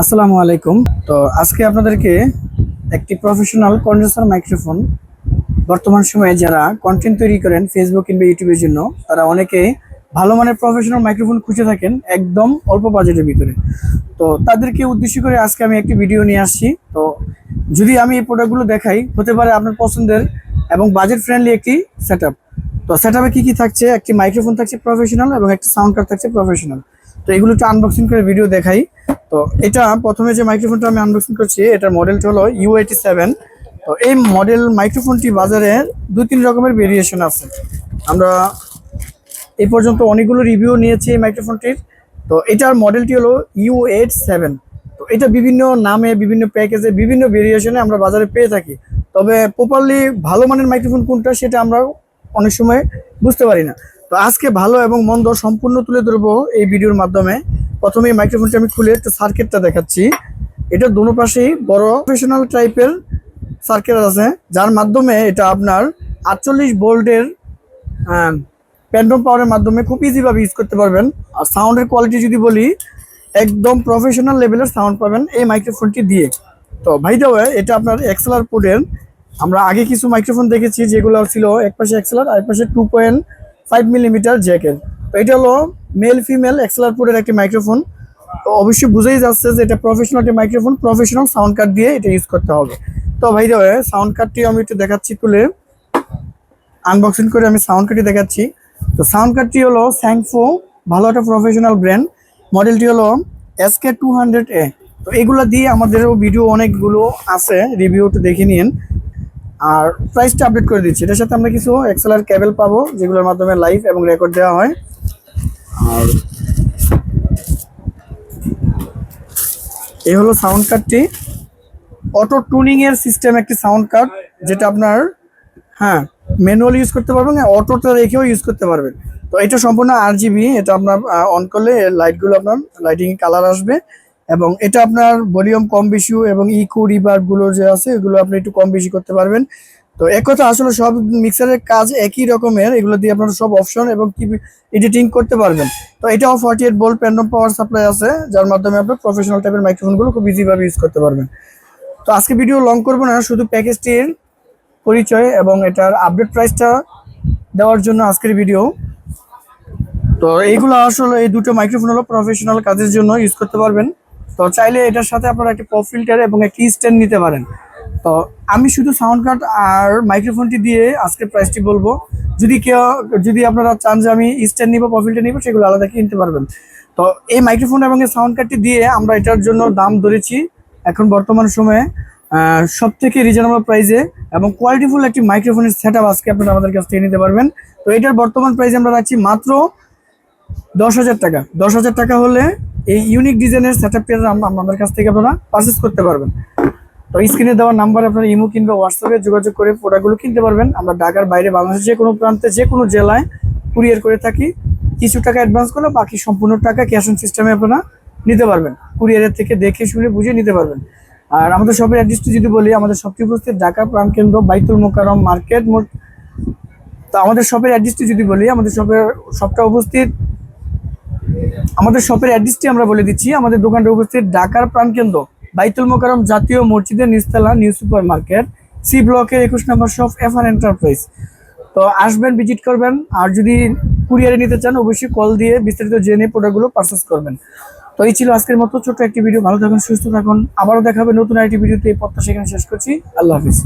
আসসালামু আলাইকুম। তো আজকে আপনাদেরকে একটি প্রফেশনাল কন্ডেন্সার মাইক্রোফোন বর্তমান সময়ে যারা কন্টেন্ট তৈরি করেন ফেসবুক কিংবা ইউটিউবের জন্য, তারা অনেকে ভালো মানের প্রফেশনাল মাইক্রোফোন খুঁজে থাকেন একদম অল্প বাজেটের ভিতরে। তো তাদেরকে উদ্দেশ্য করে আজকে আমি একটি ভিডিও নিয়ে আসছি। তো যদি আমি এই প্রোডাক্টগুলো দেখাই, হতে পারে আপনার পছন্দের এবং বাজেট ফ্রেন্ডলি একটি সেট তো সেট আপে কী কী থাকছে? একটি মাইক্রোফোন থাকছে প্রফেশনাল এবং একটি সাউন্ড কার্ড থাকছে প্রফেশনাল তো এগুলো একটু আনবক্সিং করে ভিডিও দেখাই। তো এটা প্রথমে যে মাইক্রোফোনটা আমি আনবক্সিং করছি, এটার মডেলটা হলো ইউ সেভেন তো এই মডেল মাইক্রোফোনটি বাজারে দু তিন রকমের ভেরিয়েশন আছে। আমরা এই পর্যন্ত অনেকগুলো রিভিউ নিয়েছি এই মাইক্রোফোনটির তো এটার মডেলটি হলো ইউ এইট সেভেন তো এটা বিভিন্ন নামে, বিভিন্ন প্যাকেজে বিভিন্ন ভেরিয়েশনে আমরা বাজারে পেয়ে থাকি। তবে প্রপারলি ভালো মানের মাইক্রোফোন কোনটা সেটা আমরা অনেক সময় বুঝতে পারি না। তো আজকে ভালো এবং মন্দ সম্পূর্ণ তুলে ধরবো এই ভিডিওর মাধ্যমে। প্রথমে মাইক্রোফোনটি আমি খুলে একটু সার্কিটটা দেখাচ্ছি। এটা দোনো পাশেই বড় প্রফেশনাল টাইপের সার্কিট আছে, যার মাধ্যমে এটা আপনার আটচল্লিশ ভোল্টের প্যান্ডম পাওয়ারের মাধ্যমে খুব ইজিভাবে ইউজ করতে পারবেন। আর সাউন্ডের কোয়ালিটি যদি বলি, একদম প্রফেশনাল লেভেলের সাউন্ড পাবেন এই মাইক্রোফোনটি দিয়ে। তো ভাই দেওয়া এটা আপনার এক্সেলার পোর্টের আমরা আগে কিছু মাইক্রোফোন দেখেছি যেগুলো ছিল এক পাশে এক্সেলার আর এক পাশে টু পয়েন্ট ফাইভ মিলিমিটার জ্যাকের তো এটা হলো মেল ফিমেল এক্সেলার পোর্টের একটি মাইক্রোফোন অবশ্যই বুঝেই যাচ্ছে যে এটা প্রফেশনাল একটি মাইক্রোফোন প্রফেশনাল সাউন্ড কার্ড দিয়ে এটা ইউজ করতে হবে। তো ভাই সাউন্ড কার্ডটি আমি একটু দেখাচ্ছি তুলে। আনবক্সিং করে আমি সাউন্ড কার্ডটি দেখাচ্ছি। তো সাউন্ড কার্ডটি হলো স্যাংফো ভালো একটা প্রফেশনাল ব্র্যান্ড মডেলটি হলো এসকে টু হান্ড্রেড এ তো এগুলো দিয়ে আমাদেরও ভিডিও অনেকগুলো আছে রিভিউটা দেখে নিন আর প্রাইসটা আপডেট করে দিচ্ছি। এটার সাথে আমরা কিছু এক্সেলার কেবল পাবো, যেগুলোর মাধ্যমে লাইভ এবং রেকর্ড দেওয়া হয়। আর এই হলো সাউন্ড কার্ডটি অটো টুনিং এর সিস্টেম একটি সাউন্ড কার্ড যেটা আপনার হ্যাঁ ম্যানুয়াল ইউজ করতে পারবেন অটোটা রেখেও ইউজ করতে পারবেন। তো এটা সম্পূর্ণ আর এটা আপনার অন করলে লাইটগুলো আপনার লাইটিং কালার আসবে। এবং এটা আপনার ভলিউম কম বেশি এবং ইকো রিভার্বগুলো যে আছে, এগুলো আপনি একটু কম বেশি করতে পারবেন। তো এক কথা, আসলে সব মিক্সারের কাজ একই রকমের, এগুলো দিয়ে আপনারা সব অপশন এবং কি এডিটিং করতে পারবেন। তো এটাও ফর্টি এইট বোল্ট প্যান্ডম পাওয়ার সাপ্লাই আছে, যার মাধ্যমে আপনি প্রফেশনাল টাইপের মাইক্রোফোনগুলো খুব ইজিভাবে ইউজ করতে পারবেন। তো আজকে ভিডিও লং করব না, শুধু প্যাকেজটির পরিচয় এবং এটার আপডেট প্রাইসটা দেওয়ার জন্য আজকের ভিডিও তো এইগুলো আসলে এই দুটো মাইক্রোফোন হলো প্রফেশনাল কাজের জন্য ইউজ করতে পারবেন। তো চাইলে এটার সাথে আপনারা একটা পপ ফিল্টার এবং একটি স্ট্যান্ড নিতে পারেন। তো আমি শুধু সাউন্ড কার্ড আর মাইক্রোফোনটি দিয়ে আজকে প্রাইসটি বলব। যদি কেউ, যদি আপনারা চান যে আমি স্ট্যান্ড নিবো পপ ফিল্টার নিবো, সেগুলো আলাদা কিনতে পারবেন। তো এই মাইক্রোফোন এবং এই সাউন্ড কার্ডটি দিয়ে আমরা এটার জন্য দাম ধরেছি এখন বর্তমান সময়ে সব থেকে রিজনেবল প্রাইসে এবং কোয়ালিটিফুল একটি মাইক্রোফোনের সেট আজকে আপনারা আমাদের কাছ থেকে নিতে পারবেন। তো এটার বর্তমান প্রাইস আমরা রাখছি মাত্র দশ হাজার টাকা। দশ হাজার টাকা হলে এই ইউনিক ডিজাইনের সেট আপটি আমাদের কাছ থেকে আপনারা পারচেস করতে পারবেন। তো স্ক্রিনে দেওয়া নাম্বার আপনারা ইমো কিংবা হোয়াটসঅ্যাপে যোগাযোগ করে প্রোডাক্টগুলো কিনতে পারবেন। আমরা ঢাকার বাইরে বাংলাদেশের যে কোনো প্রান্তে, যে কোনো জেলায় কুরিয়ার করে থাকি। কিছু টাকা অ্যাডভান্স করলে বাকি সম্পূর্ণ টাকা ক্যাশ অন সিস্টেমে আপনারা নিতে পারবেন। কুরিয়ারের থেকে দেখে শুনে বুঝে নিতে পারবেন। আর আমাদের শপের অ্যাড্রেসটি যদি বলি, আমাদের সবটি উপস্থিত ঢাকা প্রাণকেন্দ্র বাইতুল মোকারম মার্কেট মোট তো আমাদের শপের অ্যাড্রেসটি যদি বলি, আমাদের শপের শপটা উপস্থিত আমাদের শপের অ্যাড্রেসটি আমরা বলে দিচ্ছি। আমাদের দোকানটা উপস্থিত ঢাকার প্রাণকেন্দ্র, বাইতুল মোকারম জাতীয় মসজিদের নিস্তালা নিউ সুপার মার্কেট সি ব্লকের একুশ নম্বর শপ এফআর এন্টারপ্রাইজ তো আসবেন, ভিজিট করবেন, আর যদি কুরিয়ারে নিতে চান, অবশ্যই কল দিয়ে বিস্তারিত জেনে প্রোডাক্টগুলো পারচেস করবেন। তো এই ছিল আজকের মতো ছোট্ট একটি ভিডিও ভালো থাকুন, সুস্থ থাকুন। আবারও দেখাবে নতুন একটি ভিডিওতে এই পথটা সেখানে শেষ করছি। আল্লাহ হাফিজ।